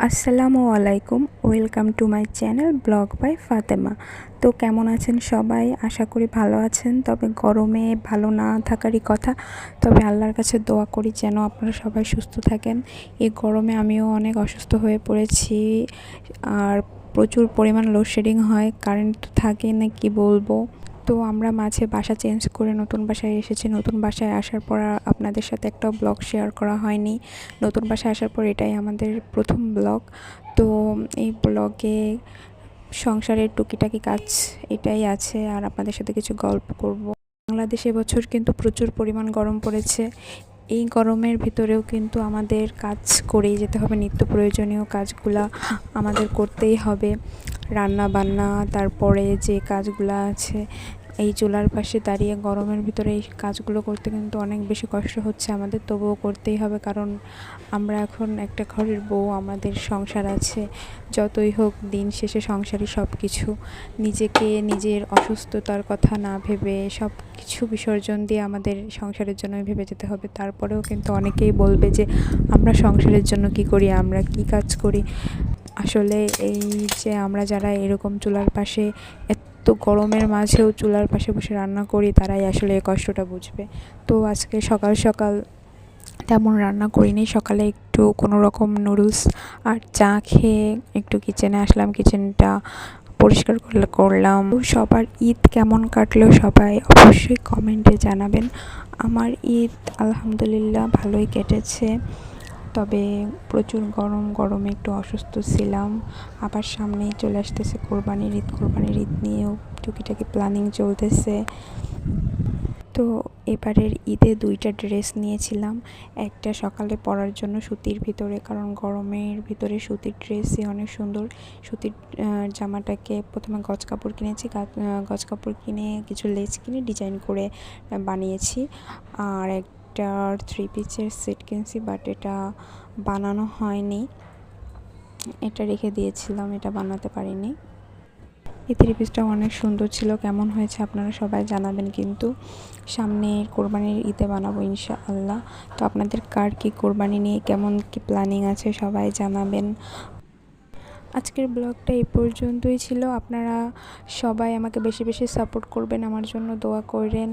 আসসালামু আলাইকুম, welcome to my channel vlog by Fatema. তো কেমন আছেন সবাই? আশা করি ভালো আছেন। তবে গরমে ভালো না থাকারই কথা। তবে আল্লাহর কাছে দোয়া করি যেন আপনারা সবাই সুস্থ থাকেন। এই গরমে আমিও অনেক অসুস্থ হয়ে পড়েছি। আর প্রচুর পরিমাণ লোডশেডিং হয়। কারেন্ট তো থাকে না, কি বলব? তো আমরা মাঝে বাসা চেঞ্জ করে নতুন বাসায় এসেছি। নতুন বাসায় আসার পর আপনাদের সাথে একটা ব্লগ শেয়ার করা হয়নি। নতুন বাসায় আসার পর এটাই আমাদের প্রথম ব্লগ তো এই ব্লগে সংসারের টুকিটাকি কাজ এটাই আছে। আর আপনাদের সাথে কিছু গল্প করব। বাংলাদেশে বছর কিন্তু প্রচুর পরিমাণ গরম পড়েছে। এই গরমের ভিতরেও কিন্তু আমাদের কাজ করেই যেতে হবে। নিত্য প্রয়োজনীয় কাজগুলা আমাদের করতেই হবে। রান্না বান্না তারপরে যে কাজগুলো আছে এই চুলার পাশে দাঁড়িয়ে গরমের ভিতরে এই কাজগুলো করতে কিন্তু অনেক বেশি কষ্ট হচ্ছে। আমাদের তবুও করতেই হবে কারণ আমরা এখন একটা ঘরের বউ, আমাদের সংসার আছে। যতই হোক দিন শেষে সংসারই সব কিছু নিজেকে নিজের অসুস্থতার কথা না ভেবে সব কিছু বিসর্জন দিয়ে আমাদের সংসারের জন্য ভেবে যেতে হবে। তারপরেও কিন্তু অনেকেই বলবে যে, আমরা সংসারের জন্য কি করি? আমরা কি কাজ করি? আসলে এই যে আমরা যারা এরকম চুলার পাশে এত গরমের মাঝেও চুলার পাশে বসে রান্না করি, তারাই আসলে এই কষ্টটা বুঝবে। তো আজকে সকাল সকাল তেমন রান্না করিনি, সকালে একটু কোনো রকম নুডলস আর চা খেয়ে একটু কিচেনে আসলাম, কিচেনটা পরিষ্কার করলে, করলাম। সবার ঈদ কেমন কাটলো সবাই অবশ্যই কমেন্টে জানাবেন। আমার ঈদ আলহামদুলিল্লাহ ভালোই কেটেছে। তবে প্রচুর গরম, গরমে একটু অসুস্থ ছিলাম। আবার সামনেই চলে আসতেছে কোরবানির ঈদ। কোরবানির ঈদ নিয়েও টুকিটাকি প্ল্যানিং চলতেছে। তো এবারের ঈদে দুইটা ড্রেস নিয়েছিলাম। একটা সকালে পরার জন্য সুতির ভিতরে, কারণ গরমের ভিতরে সুতির ড্রেসই অনেক সুন্দর। সুতির জামাটাকে প্রথমে গজ কাপড় কিনেছি গজ কাপড় কিনে কিছু লেস কিনে ডিজাইন করে বানিয়েছি। আর এক এটার থ্রি পিসের সেট কিনছি বাট এটা বানানো হয়নি। এটা রেখে দিয়েছিলাম, এটা বানাতে পারিনি। এই থ্রি পিসটা অনেক সুন্দর ছিল, কেমন হয়েছে আপনারা সবাই জানাবেন কিন্তু। সামনে কোরবানির ঈদে বানাবো ইনশা আল্লাহ তো আপনাদের কার কি কোরবানি নিয়ে কেমন কি প্ল্যানিং আছে সবাই জানাবেন। আজকের ব্লগটা এই পর্যন্তই ছিল। আপনারা সবাই আমাকে বেশি বেশি সাপোর্ট করবেন, আমার জন্য দোয়া করেন।